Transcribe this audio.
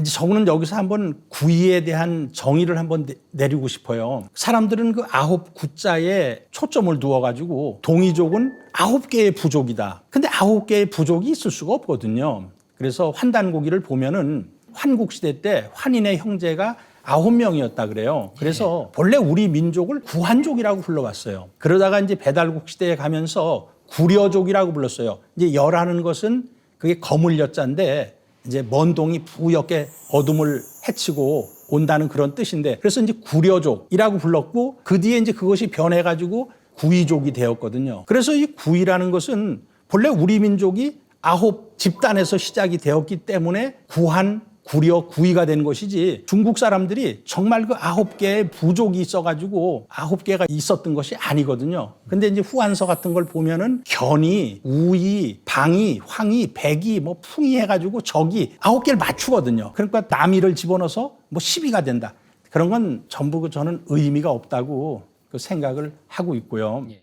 이제 저는 여기서 한번 구이에 대한 정의를 한번 내- 내리고 싶어요. 사람들은 그 아홉 구자에 초점을 두어가지고 동이족은 아홉 개의 부족이다. 근데 아홉 개의 부족이 있을 수가 없거든요. 그래서 환단고기를 보면은 환국 시대 때 환인의 형제가 아홉 명이었다 그래요. 그래서 본래 우리 민족을 구한족이라고 불러왔어요. 그러다가 이제 배달국 시대에 가면서 구려족이라고 불렀어요. 이제 열하는 것은 그게 거물 여자인데 이제 먼 동이 부옇게 어둠을 해치고 온다는 그런 뜻인데 그래서 이제 구려족이라고 불렀고 그 뒤에 이제 그것이 변해가지고 구이족이 되었거든요. 그래서 이 구이라는 것은 본래 우리 민족이 아홉 집단에서 시작이 되었기 때문에 구한 구려 구이가 된 것이지 중국 사람들이 정말 그 아홉 개의 부족이 있어가지고 아홉 개가 있었던 것이 아니거든요. 근데 이제 후한서 같은 걸 보면은 견이, 우이, 방이, 황이, 백이, 뭐 풍이 해가지고 적이 아홉 개를 맞추거든요. 그러니까 남이를 집어넣어서 뭐 10위가 된다. 그런 건 전부 그 저는 의미가 없다고 그 생각을 하고 있고요. 예.